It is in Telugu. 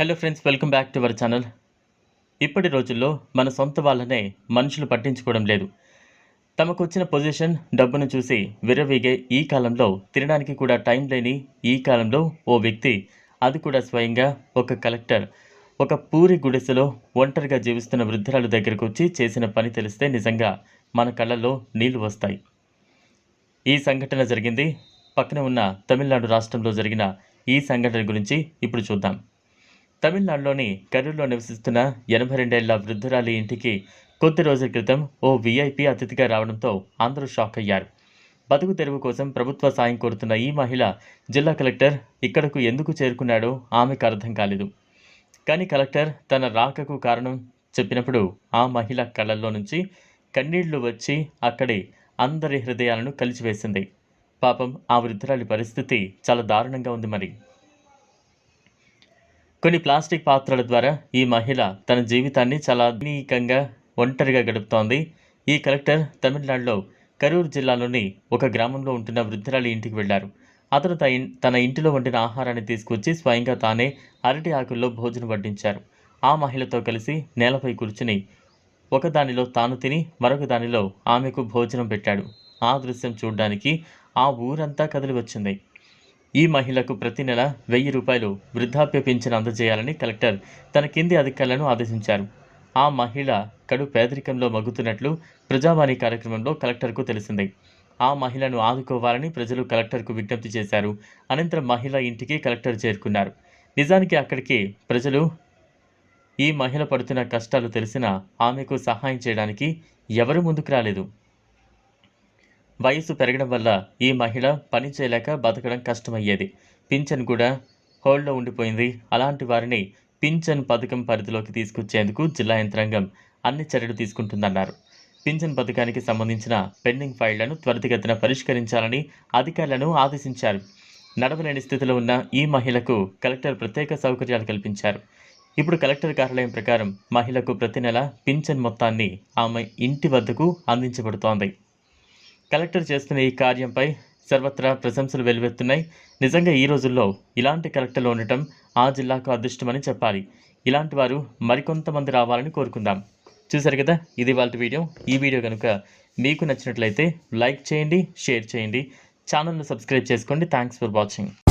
Hello friends welcome back to our channel ఇప్పటి రోజుల్లో మన సొంత వాళ్ళనే మనుషులు పట్టించుకోవడం లేదు. తమకు వచ్చిన పొజిషన్ డబ్బును చూసి విరవీగే ఈ కాలంలో తినడానికి కూడా టైం లేని ఈ కాలంలో ఓ వ్యక్తి అది కూడా స్వయంగా ఒక కలెక్టర్ ఒక పూరి గుడిసెలో ఒంటరిగా జీవిస్తున్న వృద్ధురాలు దగ్గరకు వచ్చి చేసిన పని తెలిస్తే నిజంగా మన కళ్ళల్లో నీళ్ళు వస్తాయి. ఈ సంఘటన జరిగింది. పక్కన ఉన్న తమిళనాడు రాష్ట్రంలో జరిగిన ఈ సంఘటన గురించి ఇప్పుడు చూద్దాం. తమిళనాడులోని కరూర్లో నివసిస్తున్న ఎనభై రెండేళ్ళ వృద్ధురాలి ఇంటికి కొద్ది రోజుల క్రితం ఓ వీఐపీ అతిథిగా రావడంతో అందరూ షాక్ అయ్యారు. బతుకు తెరువు కోసం ప్రభుత్వ సాయం కోరుతున్న ఈ మహిళ జిల్లా కలెక్టర్ ఇక్కడకు ఎందుకు చేరుకున్నాడో ఆమెకు అర్థం కాలేదు. కానీ కలెక్టర్ తన రాకకు కారణం చెప్పినప్పుడు ఆ మహిళ కళ్ళల్లో నుంచి కన్నీళ్ళు వచ్చి అక్కడి అందరి హృదయాలను కలిచివేసింది పాపం ఆ వృద్ధురాలి పరిస్థితి చాలా దారుణంగా ఉంది మరి. కొన్ని ప్లాస్టిక్ పాత్రల ద్వారా ఈ మహిళ తన జీవితాన్ని చాలా అధునీకంగా ఒంటరిగా గడుపుతోంది. ఈ కలెక్టర్ తమిళనాడులో కరూరు జిల్లాలోని ఒక గ్రామంలో ఉంటున్న వృద్ధురాలి ఇంటికి వెళ్ళారు. అతను తన ఇంటిలో వండిన ఆహారాన్ని తీసుకొచ్చి స్వయంగా తానే అరటి ఆకుల్లో భోజనం వడ్డించారు. ఆ మహిళతో కలిసి నేలపై కూర్చుని ఒకదానిలో తాను తిని మరొక దానిలో ఆమెకు భోజనం పెట్టాడు. ఆ దృశ్యం చూడడానికి ఆ ఊరంతా కదిలి వచ్చింది. ఈ మహిళకు ప్రతి నెల వెయ్యి రూపాయలు వృద్ధాప్య పింఛను అందజేయాలని కలెక్టర్ తన కింది అధికారులను ఆదేశించారు. ఆ మహిళ కడు పేదరికంలో మగ్గుతున్నట్లు ప్రజావాణి కార్యక్రమంలో కలెక్టర్కు తెలిసింది. ఆ మహిళను ఆదుకోవాలని ప్రజలు కలెక్టర్కు విజ్ఞప్తి చేశారు. అనంతరం మహిళ ఇంటికి కలెక్టర్ చేరుకున్నారు. నిజానికి అక్కడికి ప్రజలు ఈ మహిళ పడుతున్న కష్టాలు తెలిసిన ఆమెకు సహాయం చేయడానికి ఎవరు ముందుకు రాలేదు. వయసు పెరగడం వల్ల ఈ మహిళ పని చేయలేక బతకడం కష్టమయ్యేది. పింఛన్ కూడా హోల్డ్లో ఉండిపోయింది. అలాంటి వారిని పింఛన్ పథకం పరిధిలోకి తీసుకొచ్చేందుకు జిల్లా యంత్రాంగం అన్ని చర్యలు తీసుకుంటుందన్నారు. పింఛన్ పథకానికి సంబంధించిన పెండింగ్ ఫైళ్ళను త్వరితగతిన పరిష్కరించాలని అధికారులను ఆదేశించారు. నడవలేని స్థితిలో ఉన్న ఈ మహిళకు కలెక్టర్ ప్రత్యేక సౌకర్యాలు కల్పించారు. ఇప్పుడు కలెక్టర్ కార్యాలయం ప్రకారం మహిళకు ప్రతి నెల పింఛన్ మొత్తాన్ని ఆమె ఇంటి వద్దకు అందించబడుతోంది. కలెక్టర్ చేస్తున్న ఈ కార్యంపై సర్వత్రా ప్రశంసలు వెలువెత్తున్నాయి. నిజంగా ఈ రోజుల్లో ఇలాంటి కలెక్టర్లు ఉండటం ఆ జిల్లాకు అదృష్టమని చెప్పాలి. ఇలాంటి వారు మరికొంతమంది రావాలని కోరుకుందాం. చూసారు కదా? ఇది వాళ్ళ వీడియో. ఈ వీడియో కనుక మీకు నచ్చినట్లయితే లైక్ చేయండి షేర్ చేయండి. ఛానల్ను సబ్స్క్రైబ్ చేసుకోండి. Thanks for watching.